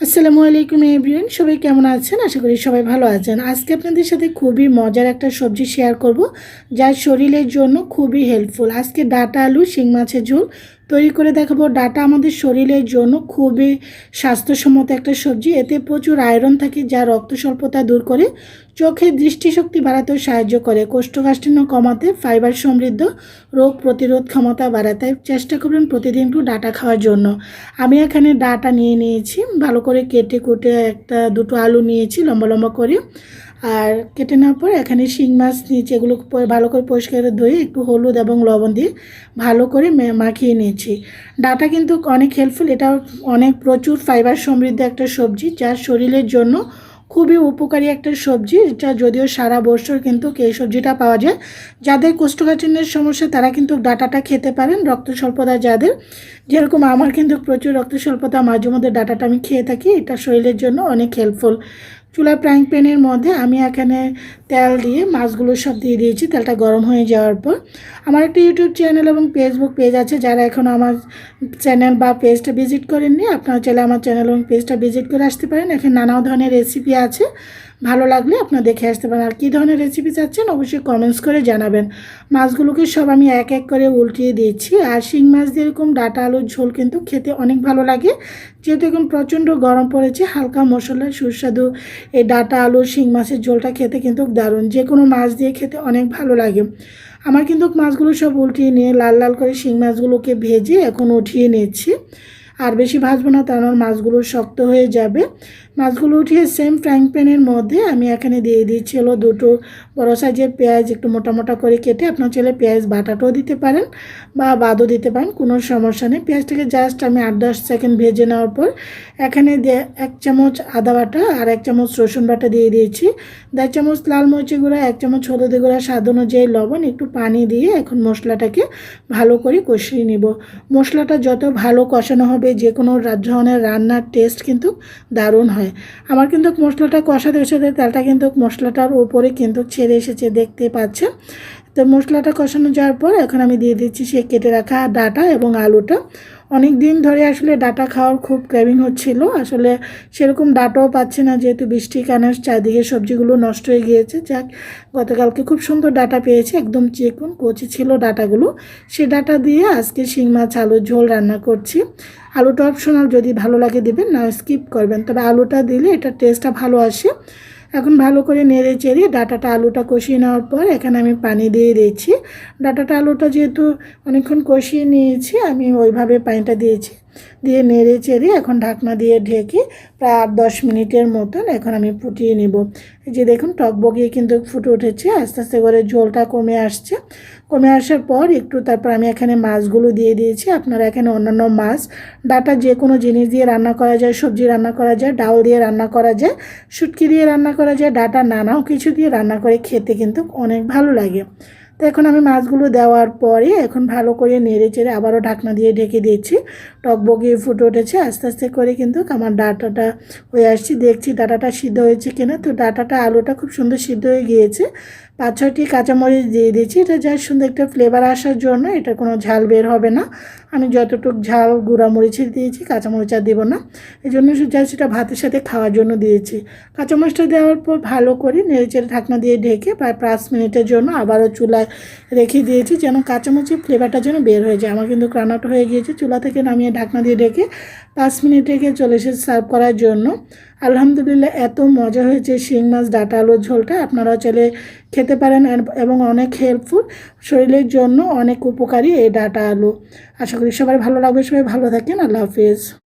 আসসালামু আলাইকুম এভরিওয়ান, সবাই কেমন আছেন? আশা করি সবাই ভালো আছেন। আজকে আপনাদের সাথে খুবই মজার একটা সবজি শেয়ার করব, যা শরীরের জন্য খুবই হেল্পফুল আজকে ডাটা আলু, শিং মাছের ঝোল তৈরি করে দেখাবো। ডাটা আমাদের শরীরের জন্য খুবই স্বাস্থ্যসম্মত একটা সবজি। এতে প্রচুর আয়রন থাকে যা রক্ত স্বল্পতা দূর করে চোখের দৃষ্টিশক্তি বাড়াতেও সাহায্য করে। কোষ্ঠকাঠিন্য কমাতে ফাইবার সমৃদ্ধ রোগ প্রতিরোধ ক্ষমতা বাড়াতে চেষ্টা করবেন প্রতিদিন একটু ডাটা খাওয়ার জন্য। আমি এখানে ডাটা নিয়ে নিয়েছি। ভালো করে কেটে কুটে একটা দুটো আলু নিয়েছি, লম্বা লম্বা করে। আর কেটে নেওয়ার পর এখানে শিং মাছ নিয়েছি, এগুলো ভালো করে পরিষ্কার ধুয়ে একটু হলুদ এবং লবণ দিয়ে ভালো করে মাখিয়ে নিয়েছি। ডাটা কিন্তু অনেক হেল্পফুল এটা অনেক প্রচুর ফাইবার সমৃদ্ধ একটা সবজি, যা শরীরের জন্য খুবই উপকারী একটা সবজি এটা যদিও সারা বছর কিন্তু এই সবজিটা পাওয়া যায়। যাদের কোষ্ঠকাঠিন্যের সমস্যা, তারা কিন্তু ডাটাটা খেতে পারেন, রক্ত স্বল্পতা যাদের। যেরকম আমার কিন্তু প্রচুর রক্ত স্বল্পতা, মাঝে মধ্যে ডাটাটা আমি খেয়ে থাকি, এটা শরীরের জন্য অনেক হেল্পফুল চুলা ফ্রাইং প্যানের মধ্যে আমি এখানে তেল দিয়ে মাছগুলো সব দিয়ে দিয়েছি। তেলটা গরম হয়ে যাওয়ার পর আমার একটা ইউটিউব চ্যানেল এবং ফেসবুক পেজ আছে। যারা এখনও আমার চ্যানেল বা পেজটা ভিজিট করেননি, আপনারা চাইলে আমার চ্যানেল এবং পেজটা ভিজিট করে আসতে পারেন। এখানে নানা ধরনের রেসিপি আছে। ভালো লাগলে আপনারা দেখে আসতে পারেন। আর কী ধরনের রেসিপি চাচ্ছেন অবশ্যই কমেন্টস করে জানাবেন। মাছগুলোকে সব আমি এক এক করে উল্টিয়ে দিচ্ছি আর শিং মাছ দিয়ে এরকম ডাটা আলুর ঝোল কিন্তু খেতে অনেক ভালো লাগে। যেহেতু এখন প্রচণ্ড গরম পড়েছে, হালকা মশলা, সুস্বাদু এই ডাটা আলু, শিং মাছের ঝোলটা খেতে কিন্তু দারুণ। যে কোনো মাছ দিয়ে খেতে অনেক ভালো লাগে। আমার কিন্তু মাছগুলো সব উল্টিয়ে নিয়ে লাল লাল করে শিং মাছগুলোকে ভেজে এখন উঠিয়ে নিচ্ছি আর বেশি ভাজবো না, তার মাছগুলো শক্ত হয়ে যাবে। মাছগুলো উঠিয়ে সেম ফ্রাইং প্যানের মধ্যে আমি এখানে দিয়ে দিয়েছি হলো দুটো বড়ো সাইজের পেঁয়াজ, একটু মোটা মোটা করে কেটে আপনার ছেলে পেঁয়াজ বাটাটাও দিতে পারেন বা বাদও দিতে পারেন, কোনো সমস্যা নেই। পেঁয়াজটাকে জাস্ট আমি আট দশ সেকেন্ড ভেজে নেওয়ার পর এখানে এক চামচ আদা বাটা আর এক চামচ রসুন বাটা দিয়ে দিয়েছি। দেড় চামচ লাল মরিচি গুঁড়া, এক চামচ হলুদি গুঁড়া, স্বাদ অনুযায়ী লবণ, একটু পানি দিয়ে এখন মশলাটাকে ভালো করে কষিয়ে নিব। মশলাটা যত ভালো কষানো হবে যে কোনো ধরনের রান্নার টেস্ট কিন্তু দারুণ হয়। আমার কিন্তু মশলাটা কষাতে কষাতে তেলটা কিন্তু মশলাটার ওপরে কিন্তু ছেড়ে এসেছে দেখতে পাচ্ছেন? তো মশলাটা কষানো যাওয়ার পর এখন আমি দিয়ে দিচ্ছি সে কেটে রাখা ডাটা এবং আলুটা। অনেক দিন ধরে আসলে ডাটা খাওয়ার খুব ক্রেভিং হচ্ছিল। আসলে সেরকম ডাটাও পাচ্ছি না যেহেতু বৃষ্টি কারণে চারদিকে সবজিগুলো নষ্ট হয়ে গিয়েছে। যাক, গতকালকে খুব সুন্দর ডাটা পেয়েছি, একদম চিকন, কচি ছিল ডাটাগুলো। সে ডাটা দিয়ে আজকে শিং মাছ, আলুর ঝোল রান্না করছি। আলুটা অপশনাল যদি ভালো লাগে দেবেন, না স্কিপ করবেন। তবে আলুটা দিলে এটা টেস্টটা ভালো আসে। এখন ভালো করে নেড়ে চেড়ে ডাটাটা আলুটা কষিয়ে নেওয়ার পর এখানে আমি পানি দিয়ে দিয়েছি। ডাটাটা আলুটা যেহেতু অনেকক্ষণ কষিয়ে নিয়েছি, আমি ওইভাবে পানিটা দিয়েছি। দিয়ে নেড়ে চেড়ে এখন ঢাকনা দিয়ে ঢেকে প্রায় আট দশ মিনিটের মতন এখন আমি ফুটিয়ে নেব। এই যে দেখুন, টক বগিয়ে কিন্তু ফুটে উঠেছে, আস্তে আস্তে করে ঝোলটা কমে আসছে। কমে আসার পর একটু তারপর আমি এখানে মাছগুলো দিয়ে দিয়েছি। আপনারা এখানে অন্যান্য মাছ, ডাটা যে কোনো জিনিস দিয়ে রান্না করা যায়, সবজি রান্না করা যায়, ডাল দিয়ে রান্না করা যায়, শুটকি দিয়ে রান্না করা যায়, ডাটা নানাও কিছু দিয়ে রান্না করে খেতে কিন্তু অনেক ভালো লাগে। তো এখন আমি মাছগুলো দেওয়ার পরে এখন ভালো করে নেড়ে চেড়ে আবারও ঢাকনা দিয়ে ঢেকে দিয়েছি। টক বগিয়ে ফুটে উঠেছে, আস্তে আস্তে করে কিন্তু আমার ডাটাটা হয়ে আসছি। দেখছি ডাটাটা সিদ্ধ হয়েছে কিনা। তো ডাটাটা, আলুটা খুব সুন্দর সিদ্ধ হয়ে গিয়েছে। পাঁচ ছয়টি কাঁচামরিচ দিয়ে দিয়েছি। এটা যা সুন্দর একটা ফ্লেভার আসার জন্য এটা কোনো ঝাল বের হবে না। আমি যতটুকু ঝাল গুঁড়া মরিচের দিয়েছি, কাঁচামরিচ আর দেবো না। এই জন্য জাস্ট সেটা ভাতের সাথে খাওয়ার জন্য দিয়েছি। কাঁচামরিচটা দেওয়ার পর ভালো করে নেড়ে চেড়ে ঢাকনা দিয়ে ঢেকে প্রায় পাঁচ মিনিটের জন্য আবারও চুলায় রেখে দিয়েছি যেন কাঁচামরিচের ফ্লেভারটা যেন বের হয়ে যায়। আমার কিন্তু রান্নাটা হয়ে গিয়েছে। চুলা থেকে নামিয়ে ঢাকনা দিয়ে ঢেকে পাঁচ মিনিট রেখে চলে এসে সার্ভ করার জন্য। আলহামদুলিল্লাহ, এত মজা হয়েছে শিং মাছ, ডাটা আলুর ঝোলটা। আপনারাও চলে খেতে পারেন এবং অনেক হেল্পফুল শরীরের জন্য অনেক উপকারী এই ডাটা আলু। আশা করি সবাই ভালো লাগবে। সবাই ভালো থাকেন। আল্লাহ হাফিজ।